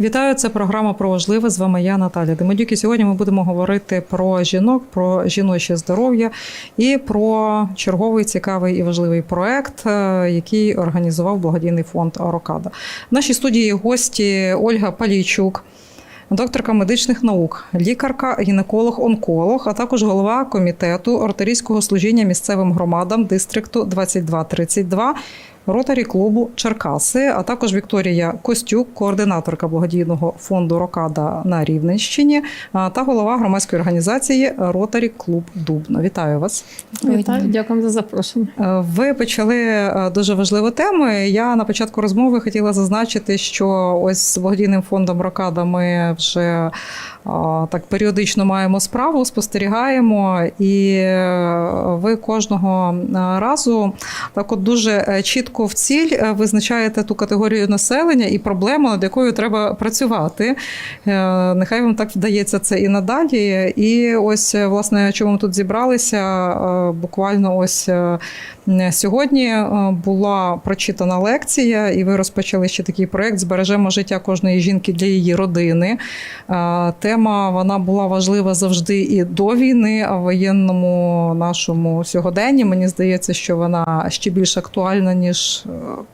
Вітаю, це програма про важливе. З вами я Наталя Демидюк. І сьогодні ми будемо говорити про жінок, про жіноче здоров'я і про черговий цікавий і важливий проект, е, який організував благодійний фонд Рокада. В нашій студії гості Ольга Палійчук. Докторка медичних наук, лікарка, гінеколог, онколог, а також голова комітету артилерійського служіння місцевим громадам дистрикту 2232 ротарі клубу Черкаси, а також Вікторія Костюк, координаторка благодійного фонду Рокада на Рівненщині та голова громадської організації Ротарі Клуб Дубно. Вітаю вас. Вітаю, дякую за запрошення. Е, Ви почали е, дуже важливу тему. Я на початку розмови хотіла зазначити, що ось з благодійним фондом Рокада ми вже так періодично маємо справу, спостерігаємо, і е, ви кожного е, разу так от дуже е, чітко в ціль е, визначаєте ту категорію населення і проблему, над якою треба працювати. Е, Нехай вам так вдається це і надалі. І ось е, власне, чому ми тут зібралися, буквально ось. Сьогодні була прочитана лекція, і ви розпочали ще такий проєкт Збережемо життя кожної жінки для її родини. Тема вона була важлива завжди і до війни, а в воєнному нашому сьогоденні мені здається, що вона ще більш актуальна ніж е,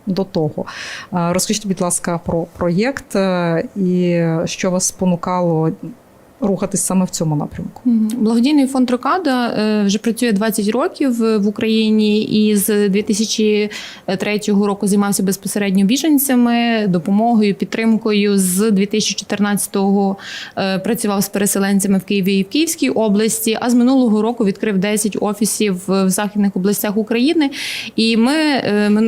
до того. Е, Розкажіть, будь ласка, про проєкт е, і що вас спонукало рухатись саме в цьому напрямку. Благодійний фонд Рокада е, вже працює 20 років е, в Україні і з 2003 року займався безпосередньо біженцями, допомогою, підтримкою. З 2014-го е, працював з переселенцями в Києві і в Київській області. А з минулого року відкрив 10 офісів в західних областях України. І ми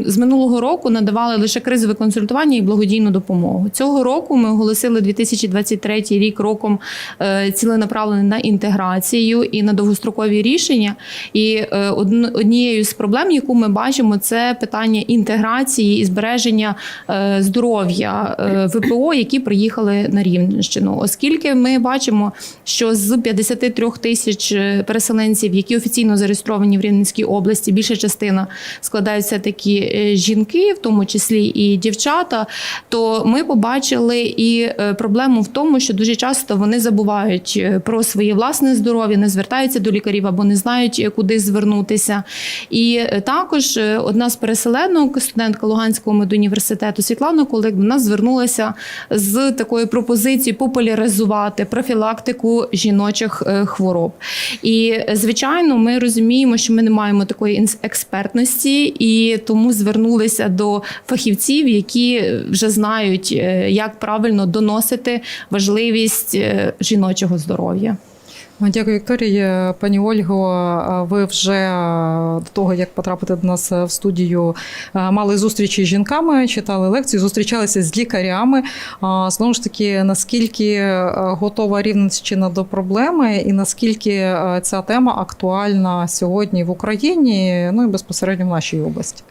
з минулого року надавали лише кризове консультування і благодійну допомогу. Цього року ми оголосили 2023 рік роком ціленаправлений на інтеграцію і на довгострокові рішення. І е, однією з проблем, яку ми бачимо, це питання інтеграції і збереження е, здоров'я е, ВПО, які приїхали на Рівненщину. Оскільки ми бачимо, що з 53 тисяч е, переселенців, які офіційно зареєстровані в Рівненській області, більша частина складаються такі е, жінки, в тому числі і дівчата, то ми побачили і е, проблему в тому, що дуже часто вони забувають е, про своє власне здоров'я, не звертаються до лікарів або не знають, е, куди звернутися. І е, також одна з переселенок, студентка Луганського медуніверситету Світлана Колик, до нас звернулася з такою пропозицією популяризувати профілактику жіночих хвороб. І звичайно, ми розуміємо, що ми не маємо такої експертності, і тому звернулися до фахівців, які вже знають, як правильно доносити важливість е, жіночого здоров'я. Дякую, Вікторія. Пані Ольго, ви вже до того, як потрапити до нас в студію, мали зустрічі з жінками, читали лекції, зустрічалися з лікарями. Знову ж таки, наскільки готова Рівненщина до проблеми, і наскільки ця тема актуальна сьогодні в Україні, ну і безпосередньо в нашій області.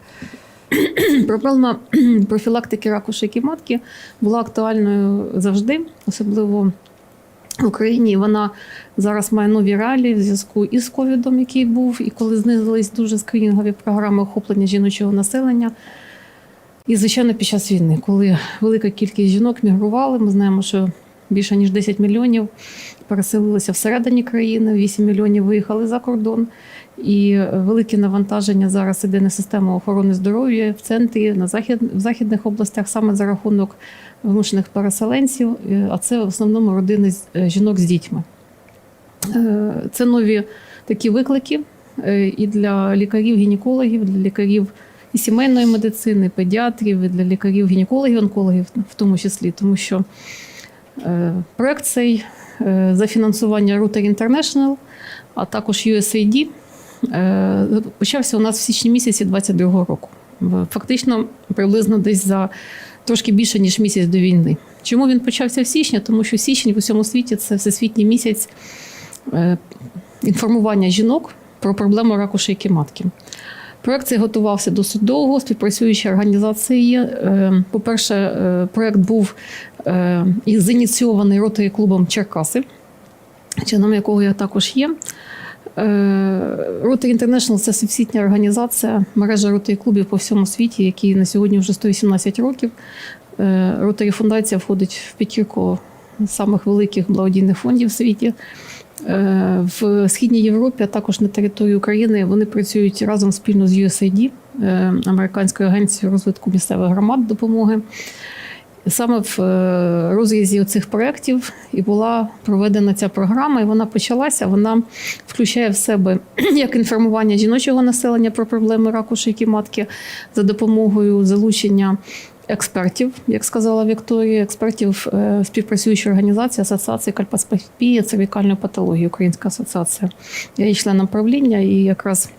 Проблема профілактики раку шийки матки була актуальною завжди, особливо Україні. Вона зараз має нові реалії в зв'язку із ковідом, який був, і коли знизились дуже скринінгові програми охоплення жіночого населення. І, звичайно, під час війни, коли велика кількість жінок мігрували, ми знаємо, що більше ніж 10 мільйонів переселилися всередині країни, 8 мільйонів виїхали за кордон. І велике навантаження зараз іде на систему охорони здоров'я в центрі, на захід, в західних областях саме за рахунок вимушених переселенців, е, а це в основному родини е, жінок з дітьми. Е, Це нові такі виклики і для лікарів, гінекологів, для лікарів і сімейної медицини, педіатрів, і для лікарів, гінекологів, онкологів, в тому числі, тому що проект цей е, за фінансування Router International, а також USAID е, почався у нас в січні місяці 22-го року. Фактично, приблизно десь за трошки більше ніж місяць до війни. Чому він почався в січні? Тому що січень в усьому світі це всесвітній місяць е, інформування жінок про проблему раку шийки матки. Проект цей готувався досить довго, співпрацюючі організації. Е, По-перше, е, проект був е, і зініційований ротарі клубом Черкаси, членом якого я також є. Rotary International – це всесвітня організація, мережа ротарі клубів по всьому світі, які на сьогодні вже 118 років. Ротарі фундація входить в п'ятірку самих великих благодійних фондів в світі. Е, В Східній Європі, а також на території України, вони працюють разом спільно з USAID, е, американською агенцією розвитку місцевих громад допомоги. Саме в е, розрізі цих проєктів і була проведена ця програма, і вона почалася. Вона включає в себе як інформування жіночого населення про проблеми раку шийки матки за допомогою залучення експертів, як сказала Вікторія, експертів е, співпрацюючої організації Асоціації кальпаспопії цервікальної патології, Українська асоціація. Я є членом правління і якраз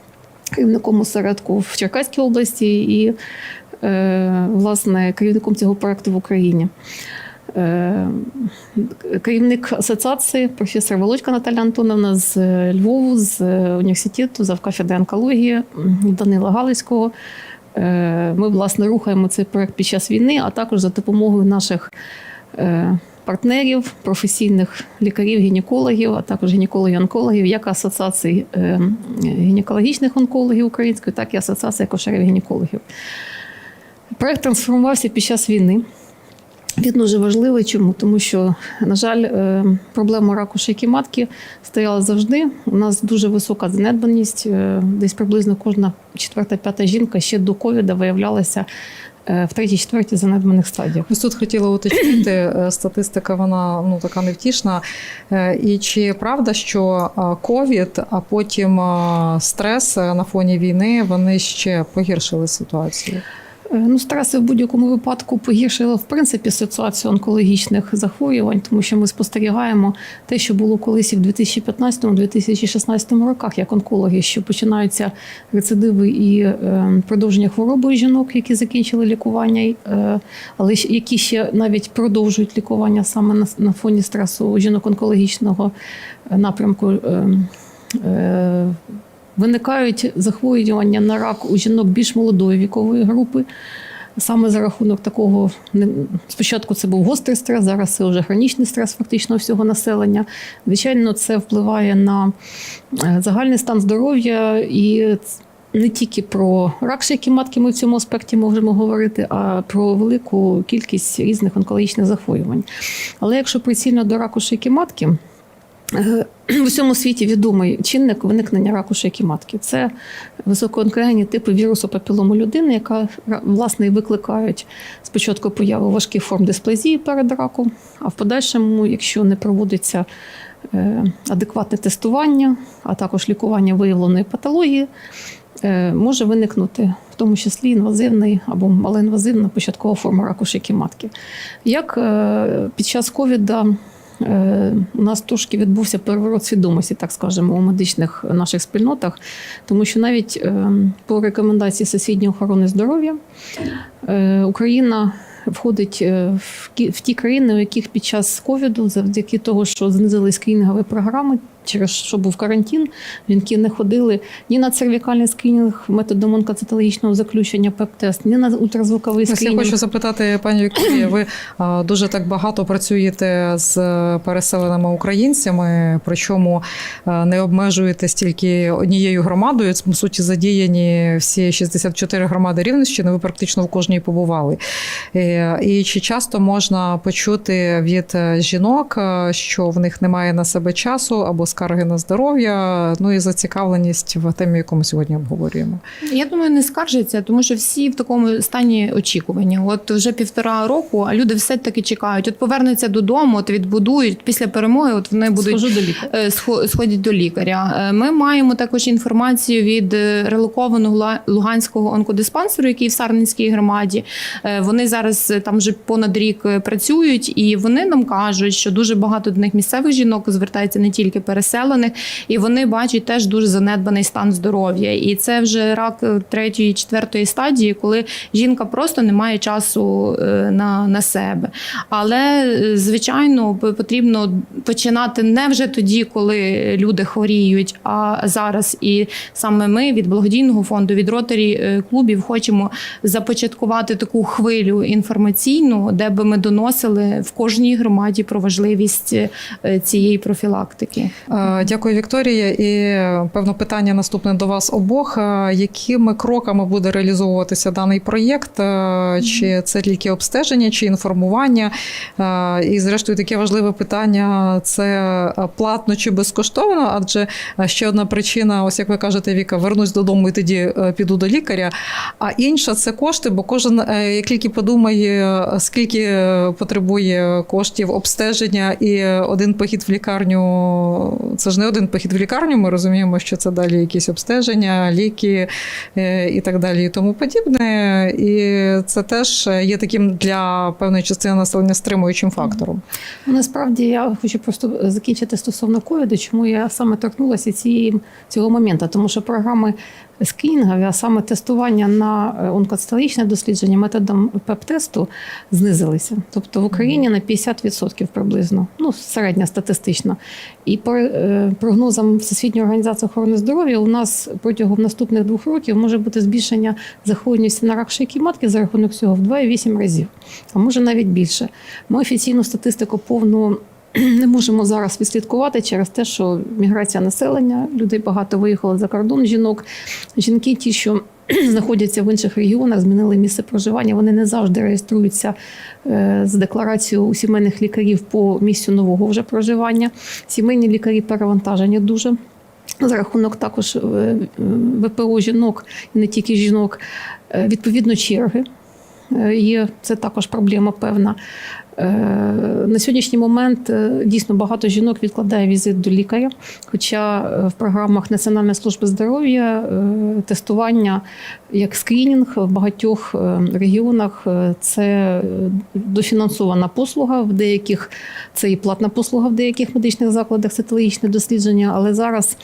керівником осередку в Черкаській області і власне керівником цього проекту в Україні. Е, Керівник асоціації, професор Володька Наталя Антоновна з е, Львову, з е, університету, завкафедри онкології Данила Галицького. Е, Ми, власне, рухаємо цей проект під час війни, а також за допомогою наших е, партнерів, професійних лікарів, гінекологів, а також гінекологів-онкологів, як асоціації е, гінекологічних онкологів української, так і асоціації акушерів-гінекологів. Проект трансформувався під час війни. Він дуже важливий. Чому? Тому що, на жаль, е, проблема раку шийки матки стояла завжди. У нас дуже висока занедбаність. е, Десь приблизно кожна четверта-п'ята жінка ще до ковіда виявлялася е, в третій, четвертій занедбаних стадіях. Ось тут хотіла уточнити, статистика вона ну така невтішна. І чи правда, що ковід, а потім стрес на фоні війни вони ще погіршили ситуацію? Е, Ну, стреси в будь-якому випадку погіршили в принципі ситуацію онкологічних захворювань, тому що ми спостерігаємо те, що було колись і в 2015-2016 роках, як онкологи, що починаються рецидиви і е, продовження хвороби жінок, які закінчили лікування, е, але які ще навіть продовжують лікування саме на, фоні стресу жінок онкологічного напрямку. Виникають захворювання на рак у жінок більш молодої вікової групи. Саме за рахунок такого спочатку це був гострий стрес, зараз це вже хронічний стрес фактично всього населення. Звичайно, це впливає на е, загальний стан здоров'я і не тільки про рак шийки матки ми в цьому аспекті можемо говорити, а про велику кількість різних онкологічних захворювань. Але якщо прицільно до раку шийки матки, В усьому світі відомий чинник виникнення раку шийки матки. Це високоонкогенні типи вірусу папілому людини, яка власне і викликають спочатку появу важких форм дисплазії перед раком, а в подальшому, якщо не проводиться е, адекватне тестування, а також лікування виявленої патології, е, може виникнути в тому числі інвазивний або малоінвазивна початкова форма раку шийки матки. Як е, під час ковіда Е, У нас трошки відбувся переворот свідомості, так скажемо, у медичних наших спільнотах, тому що навіть е, по рекомендації Всесвітньої охорони здоров'я е, Україна входить е, в ті країни, у яких під час ковіду, завдяки того, що знизились скринінгові програми, через що був карантин, жінки не ходили ні на цервікальний скринінг методом онкоцитологічного заключення ПЕП-тест, ні на ультразвуковий Ось я хочу запитати, пані Вікторія, ви дуже так багато працюєте з переселеними українцями, причому не обмежуєтесь тільки однією громадою. По суті, задіяні всі 64 громади Рівненщини. Ви практично в кожній побували. Е, І чи часто можна почути від е, жінок, е, що в них немає на себе часу або скарги на здоров'я, ну і зацікавленість в темі, яку ми сьогодні обговорюємо? Я думаю, не скаржаться, тому що всі в такому стані очікування. От вже півтора року, а люди все таки чекають. От повернуться додому, от відбудують після перемоги. От вони будуть Схожу до лікаря. е, сходять до лікаря. Е, Ми маємо також інформацію від е, релокованого Луганського онкодиспансеру, який в Сарненській громаді. Вони зараз там вже понад рік працюють, і вони нам кажуть, що дуже багато до них місцевих жінок звертається не тільки переселених, і вони бачать теж дуже занедбаний стан здоров'я. І це вже рак е, третьої, четвертої стадії, коли жінка просто не має часу е, на, на себе. Але е, звичайно потрібно починати не вже тоді, коли люди хворіють, а зараз. І саме ми від благодійного фонду, від ротарі клубів хочемо започаткувати таку хвилю інформаційну, де би ми доносили в кожній громаді про важливість цієї профілактики. Е, Дякую, Вікторія. І певно питання наступне до вас обох. Е, Якими кроками буде реалізовуватися даний проєкт? Е, Чи це тільки обстеження, чи інформування? І, зрештою, таке важливе питання: це платно чи безкоштовно? Адже ще одна причина, ось як ви кажете, Віка, вернусь додому і тоді піду до лікаря. А інша це кошти, бо кожен, як тільки подумає, скільки потребує коштів обстеження і один похід в лікарню, це ж не один похід в лікарню. Ми розуміємо, що це далі якісь обстеження, ліки е, і так далі, і тому подібне. І це теж є таким для певної частини населення стримуючим фактором. Насправді я хочу просто закінчити стосовно ковіду, чому я саме торкнулася цієї цього моменту, тому що програми скрінінгові, а саме тестування на е, онкоцитологічне дослідження методом ПЕП-тесту знизилися. Тобто в Україні на 50% приблизно, ну середня статистично. І по е, прогнозам Всесвітньої організації охорони здоров'я у нас протягом наступних двох років може бути збільшення захворюваності на рак шийки матки за рахунок цього в 2,8 разів, а може навіть більше. Ми офіційну статистику повну не можемо зараз відслідкувати через те, що міграція населення, людей багато виїхало за кордон жінок. Жінки, ті, що знаходяться в інших регіонах, змінили місце проживання. Вони не завжди реєструються е, з декларацією у сімейних лікарів по місцю нового вже проживання. Сімейні лікарі перевантажені дуже. За рахунок також е, ВПО жінок і не тільки жінок, Е, відповідно черги. Є це також проблема певна. Е, На сьогоднішній момент е, дійсно багато жінок відкладає візит до лікаря. Хоча е, в програмах Національної служби здоров'я тестування як скринінг в багатьох регіонах це дофінансована послуга. В деяких це і платна послуга в деяких медичних закладах, цитологічне дослідження, але зараз.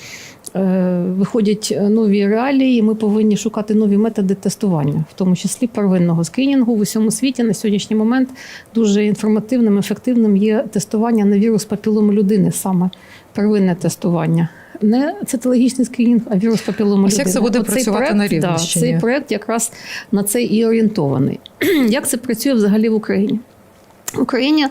Е, Виходять нові реалії, і ми повинні шукати нові методи тестування, в тому числі первинного скринінгу в усьому світі на сьогоднішній момент дуже інформативним, ефективним є тестування на вірус папілому людини, саме первинне тестування. Не цитологічний скринінг, а вірус папілому людини. як це буде Оцей працювати проект, на да, цей проект якраз на це і орієнтований. Як це працює взагалі в Україні? В Україні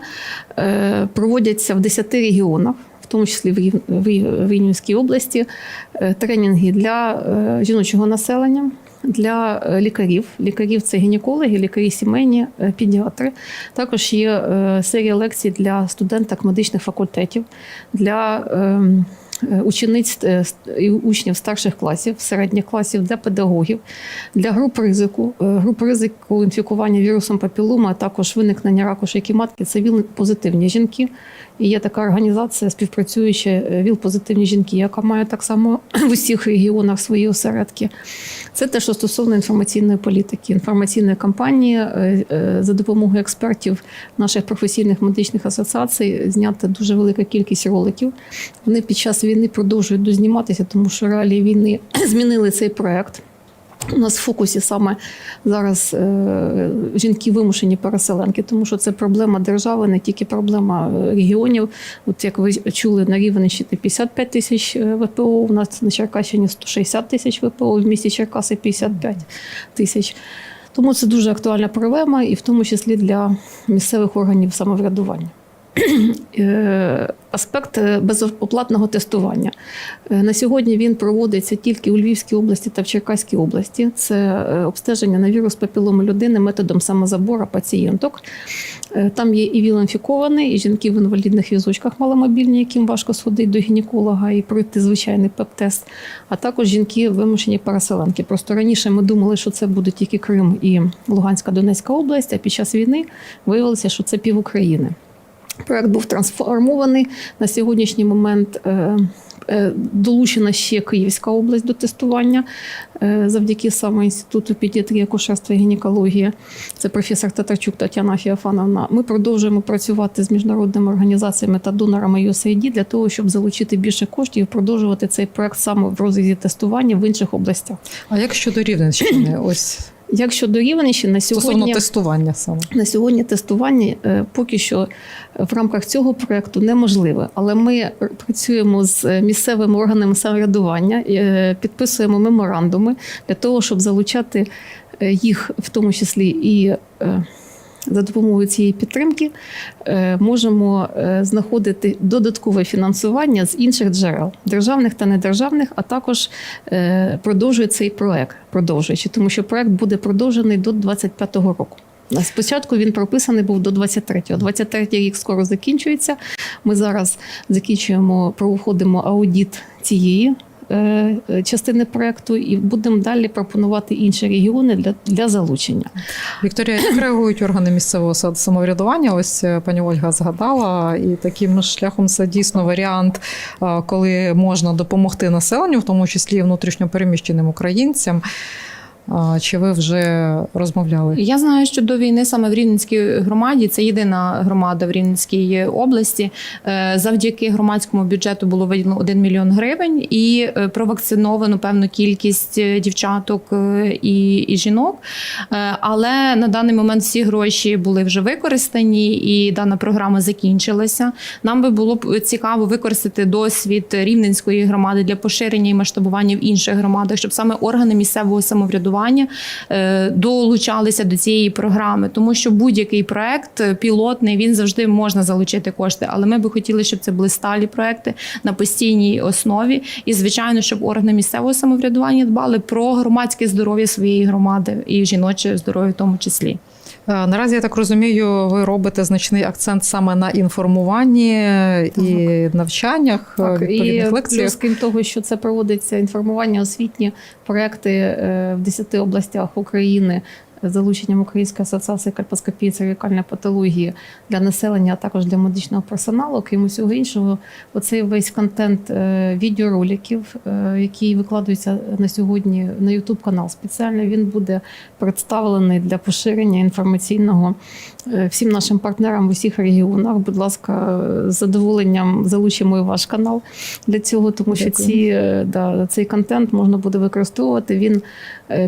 е, проводяться в 10 регіонах, в тому числі в, Рів- в в Рівненській області, е, тренінги для е, жіночого населення. Для е, лікарів, лікарів це гінекологи, лікарі сімейні, педіатри. Також є серія лекцій для студенток медичних факультетів, для ем, учениць і учнів старших класів, середніх класів, для педагогів, для груп ризику, груп ризику інфікування вірусом папілома, а також виникнення раку шийки матки це ВІЛ-позитивні жінки. І є така організація, співпрацююча е, ВІЛ-позитивні жінки, яка має так само в усіх регіонах свої осередки. Це те, що стосовно інформаційної політики, інформаційної кампанії е, е, за допомогою експертів наших професійних медичних асоціацій знята дуже велика кількість роликів. Вони під час війни продовжують дозніматися, тому що реалії війни змінили цей проект. У нас в фокусі саме зараз е, жінки вимушені переселенки, тому що це проблема держави, не тільки проблема е, регіонів. От як ви чули на Рівненщині 55 тисяч е, ВПО, у нас на Черкащині 160 тисяч ВПО, в місті Черкаси 55 тисяч. Тому це дуже актуальна проблема, і в тому числі для місцевих органів самоврядування. Е, Аспект е, безоплатного тестування. Е, На сьогодні він проводиться тільки у Львівській області та в Черкаській області. Це обстеження на вірус папілому людини методом самозабору пацієнток. Там є і ВІЛ-інфікований, і жінки в інвалідних візочках маломобільні, яким важко сходити до гінеколога і пройти звичайний ПЕП-тест, а також жінки вимушені переселенки. Просто раніше ми думали, що це буде тільки Крим і Луганська Донецька область, а під час війни виявилося, що це пів України. Проект був трансформований на сьогоднішній момент. е, е, Долучена ще Київська область до тестування е, завдяки саме інституту педіатрії, акушерства і гінекології. Це професор Татарчук Тетяна Фіофановна. Ми продовжуємо працювати з міжнародними організаціями та донорами USAID для того, щоб залучити більше коштів і продовжувати цей проект саме в розрізі тестування в інших областях. А як щодо Рівненщини? Ось Як щодо Рівненщини, на стосовно сьогодні тестування саме. на сьогодні тестування е, поки що в рамках цього проекту неможливе, але ми працюємо з е, місцевими органами самоврядування, е, підписуємо меморандуми для того, щоб залучати е, їх, в тому числі і е, за допомогою цієї підтримки е, можемо е, знаходити додаткове фінансування з інших джерел державних та недержавних, а також е, продовжує цей проект, продовжуючи, тому що проект буде продовжений до 2025 року. Спочатку він прописаний був до 23-го. 23-й рік скоро закінчується. Ми зараз закінчуємо, проходимо аудіт цієї частини проекту і будемо далі пропонувати інші регіони для, для залучення. Вікторія, як реагують органи місцевого са- самоврядування? Ось е, пані Ольга згадала, і таким шляхом це дійсно варіант, е, коли можна допомогти населенню, в тому числі і внутрішньопереміщеним українцям. Чи ви вже розмовляли? Я знаю, що до війни саме в Рівненській громаді це єдина громада в Рівненській області. е, Завдяки громадському бюджету було виділено 1 мільйон гривень і е, провакциновано певну кількість е, дівчаток і, і жінок. Але на даний момент всі гроші були вже використані, і дана програма закінчилася. Нам би було цікаво використати досвід Рівненської громади для поширення і масштабування в інших громадах, щоб саме органи місцевого самоврядування е, долучалися до цієї програми, тому що будь-який проект е, пілотний він завжди можна залучити кошти. Але ми би хотіли, щоб це були сталі проекти на постійній основі. І звичайно, щоб органи місцевого самоврядування дбали про громадське здоров'я своєї громади і жіноче здоров'я в тому числі. Е, Наразі я так розумію, ви робите значний акцент саме на інформуванні і навчаннях, Так, і лекціях. плюс, крім того, що це проводиться інформування, освітні проекти е, в 10 областях України з залученням Української асоціації кальпоскопії цервікальної патології для населення, а також для медичного персоналу. Крім усього іншого, оцей весь контент е, відеороликів, е, який викладується на сьогодні на YouTube канал спеціально, він буде представлений для поширення інформаційного е, всім нашим партнерам в усіх регіонах. Будь ласка, з задоволенням залучимо і ваш канал для цього, тому що Дякую. ці, да, цей контент можна буде використовувати. Він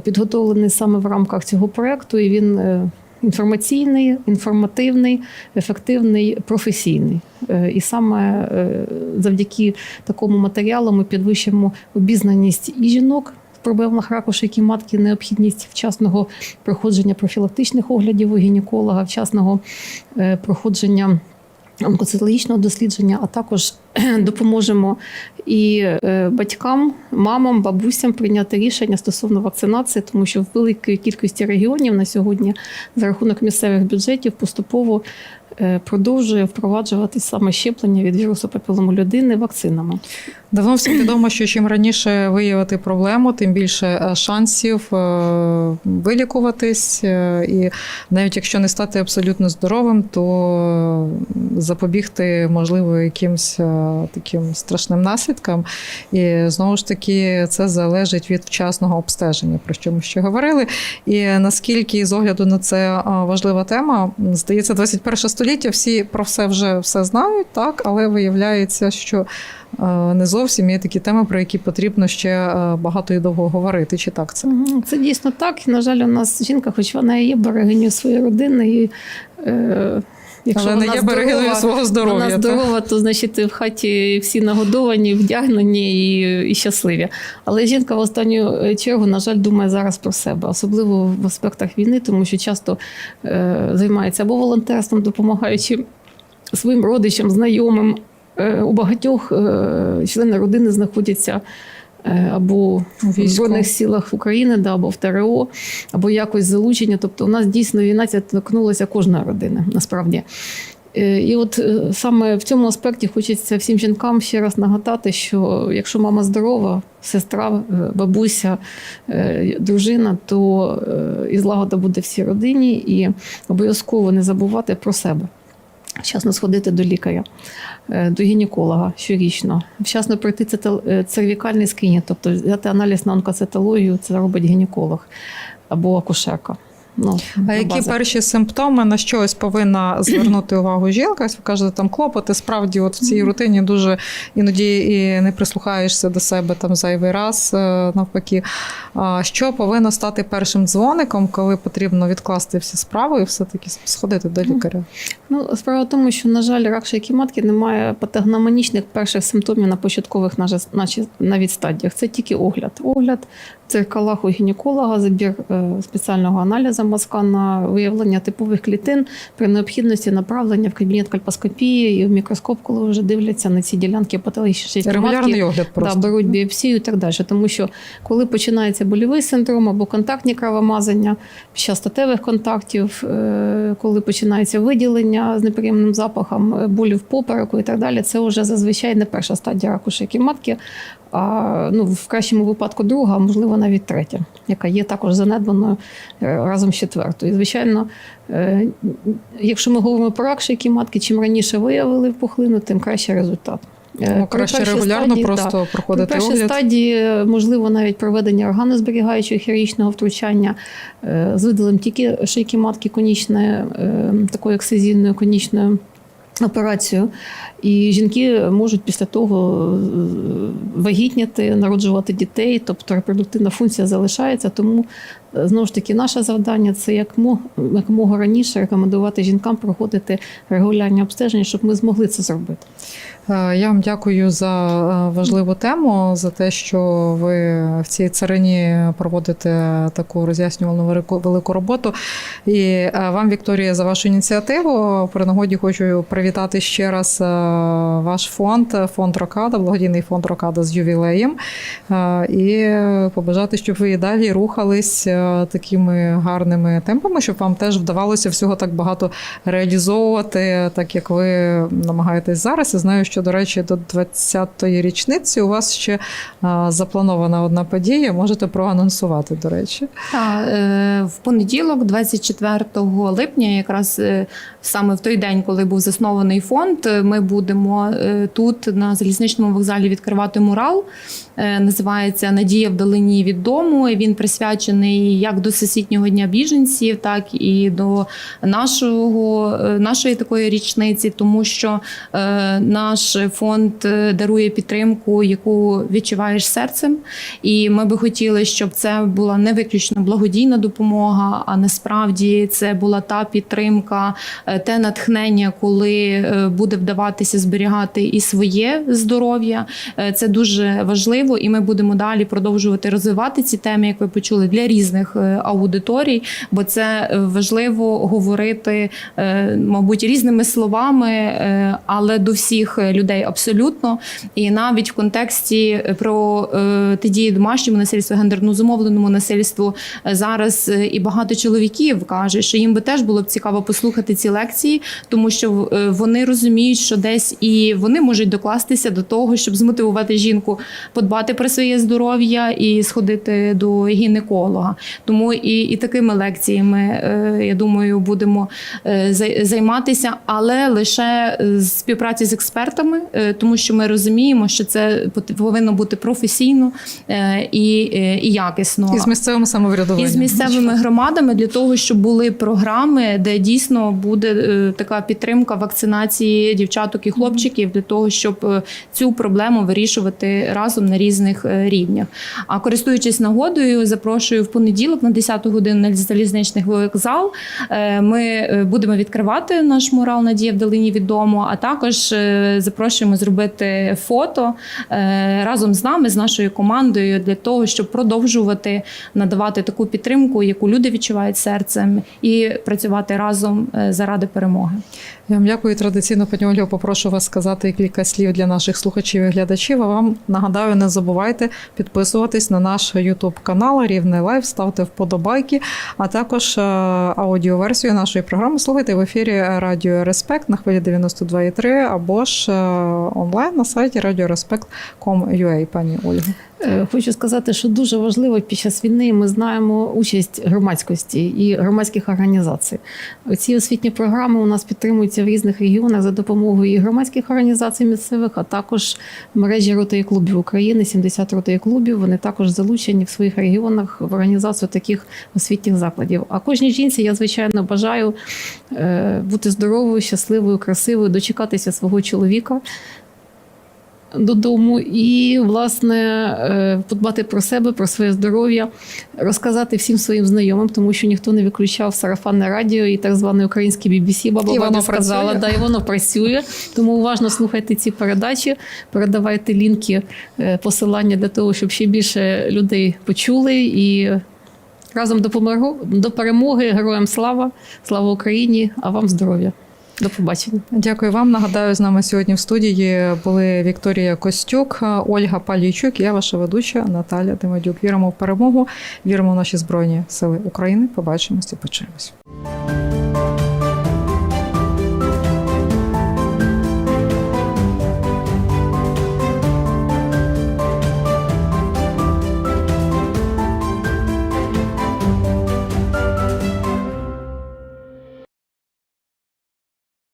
підготовлений саме в рамках цього проекту, і він е, інформаційний, інформативний, ефективний, професійний. Е, І саме е, завдяки такому матеріалу ми підвищимо обізнаність і жінок. Проблемах раку шийки матки, необхідність вчасного проходження профілактичних оглядів у гінеколога, вчасного проходження онкоцитологічного дослідження, а також допоможемо і е, батькам, мамам, бабусям прийняти рішення стосовно вакцинації, тому що в великій кількості регіонів на сьогодні за рахунок місцевих бюджетів поступово е, продовжує впроваджувати саме щеплення від вірусу папілому людини вакцинами. Давно всім відомо, що чим раніше виявити проблему, тим більше е, шансів е, вилікуватись. Е, І навіть якщо не стати абсолютно здоровим, то запобігти можливо якимсь таким страшним наслідкам. І знову ж таки це залежить від вчасного обстеження, про що ми ще говорили. І наскільки з огляду на це важлива тема, здається, 21 століття всі про все вже все знають, так, але виявляється, що не зовсім є такі теми, про які потрібно ще е, багато і довго говорити. Чи так це? Це дійсно так. І, на жаль, у нас жінка, хоч вона і є берегиню своєї родини, і е, якщо Але не вона є берегиною свого здоров'я. Вона здорова, то значить в хаті всі нагодовані, вдягнені і, і щасливі. Але жінка в останню чергу, на жаль, думає зараз про себе, особливо в аспектах війни, тому що часто е, займається або волонтерством, допомагаючи своїм родичам, знайомим. Е, у багатьох е, члени родини знаходяться. е, Або в. Збройних силах України, да, або в ТРО, або якось залучення. Тобто, у нас дійсно війна ця торкнулася кожної родини, насправді. І от саме в цьому аспекті хочеться всім жінкам ще раз нагадати, що якщо мама здорова, сестра, бабуся, дружина, то і злагода буде всій родині, і обов'язково не забувати про себе. Вчасно сходити до лікаря, е, до гінеколога щорічно, вчасно пройти е, цервікальний скринінг, тобто взяти аналіз на онкоцитологію, це робить гінеколог або акушерка. Ну, А які базах. перші симптоми на щось повинна звернути увагу жінка? Ось Ви кажете, там клопоти, справді, от в цій рутині дуже іноді і не прислухаєшся до себе там зайвий раз, е, навпаки. Що повинно стати першим дзвоником, коли потрібно відкласти всі справи і все-таки сходити до лікаря? Ну, справа в тому, що, на жаль, рак шийки матки не має патогномонічних перших симптомів на початкових навіть стадіях. Це тільки огляд. Огляд в дзеркалах у гінеколога, забір е, спеціального аналізу мазка на виявлення типових клітин при необхідності направлення в кабінет кальпоскопії і в мікроскоп, коли вже дивляться на ці ділянки патологічної Регулярний огляд Да, беруть біопсію і так далі. Тому що коли починається больовий синдром або контактні кровомазання під час статевих контактів, е, коли починається виділення з неприємним запахом, е, болі в попереку і так далі, це вже зазвичай не перша стадія раку шийки матки, а ну, в кращому випадку друга, а можливо навіть третя, яка є також занедбаною е, разом з четвертою. І, звичайно, е, якщо ми говоримо про рак шийки матки, чим раніше виявили пухлину, тим кращий результат. Е, Тому при краще регулярно стадії, просто при проходити першій огляд. стадії е, можливо навіть проведення органозберігаючого хірургічного втручання е, з видалем тільки шийки матки конічної, е, такою ексцизійною конічною операцією. І жінки можуть після того вагітняти, народжувати дітей, тобто репродуктивна функція залишається. Тому е, знову ж таки наше завдання це як мо- якомога раніше рекомендувати жінкам проходити регулярні обстеження, щоб ми змогли це зробити. Е, Я вам дякую за е, важливу тему, за те, що ви в цій царині проводите таку роз'яснювальну велику- роботу. І е, вам, Вікторія, за вашу ініціативу. При нагоді хочу привітати ще раз ваш фонд, фонд Рокада, благодійний фонд Рокада з ювілеєм. І побажати, щоб ви далі рухались такими гарними темпами, щоб вам теж вдавалося всього так багато реалізовувати, так як ви намагаєтесь зараз. Я знаю, що, до речі, до 20-ї річниці у вас ще запланована одна подія. Можете проанонсувати, до речі. Та, е, в понеділок, 24 липня, якраз е, саме в той день, коли був заснований фонд, е, ми будемо е, тут на залізничному вокзалі відкривати мурал. Е, Називається Надія в долині від дому. Він присвячений як до всесвітнього дня біженців, так і до нашого, е, нашої такої річниці, тому що е, наш фонд е, дарує підтримку, яку відчуваєш серцем. І ми би хотіли, щоб це була не виключно благодійна допомога, а насправді це була та підтримка, е, те натхнення, коли буде вдаватися зберігати і своє здоров'я. Це дуже важливо, і ми будемо далі продовжувати розвивати ці теми, як ви почули, для різних е, аудиторій, бо це е, важливо говорити, е, мабуть, різними словами, але до всіх людей абсолютно. І навіть в контексті про дії домашньому насильству, гендерно зумовленому насильству зараз і багато чоловіків кажуть, що їм би теж було б цікаво послухати ці лекції, тому що вони розуміють, що десь і вони можуть докластися до того, щоб змотивувати жінку подбати про своє здоров'я і сходити до гінеколога. Тому і, і такими лекціями, е, я думаю, будемо е, займатися, але лише співпраці з експертами, е, тому що ми розуміємо, що це повинно бути професійно і, і якісно. І з місцевим самоврядуванням. І з місцевими громадами для того, щоб були програми, де дійсно буде така підтримка вакцинації дівчаток і хлопчиків для того, щоб цю проблему вирішувати разом на різних рівнях. А користуючись нагодою, запрошую в понеділок на 10 годину на залізничний вокзал. Е, Ми е, будемо відкривати наш мурал Надія в долині від дому, а також е, запрошуємо зробити фото разом з нами, з нашою командою, для того, щоб продовжувати надавати таку підтримку, яку люди відчувають серцем, і працювати разом заради перемоги. Я вам дякую. Традиційно, пані Ольго, попрошу вас сказати кілька слів для наших слухачів і глядачів. А вам нагадаю, не забувайте підписуватись на наш YouTube канал Рівне Лайв, ставте вподобайки, а також е, аудіоверсію нашої програми слухайте в ефірі Радіо Респект на хвилі 92,3 або ж е, онлайн на сайті radiorespect.com.ua, пані Ольго. Е, Хочу сказати, що дуже важливо під час війни ми знаємо участь громадськості і громадських організацій. Ці освітні програми у нас підтримуються в різних регіонах за допомогою і громадських організацій місцевих, а також мережі ротої клубів України, 70 ротої клубів. Вони також залучені в своїх регіонах в організацію таких освітніх закладів. А кожній жінці я звичайно бажаю е, бути здоровою, щасливою, красивою, дочекатися свого чоловіка додому і, власне, е, подбати про себе, про своє здоров'я, розказати всім своїм знайомим, тому що ніхто не виключав сарафанне радіо і так зване українське BBC, баба І воно сказала, да, і воно працює. Тому уважно слухайте ці передачі, передавайте лінки, е, посилання для того, щоб ще більше людей почули і Разом до перемоги. Героям слава, слава Україні, а вам здоров'я. До побачення. Дякую вам. Нагадаю, з нами сьогодні в студії були Вікторія Костюк, Ольга Палійчук. Я ваша ведуча Наталя Демедюк. Віримо в перемогу, віримо в наші збройні сили України. Побачимось і почуємось.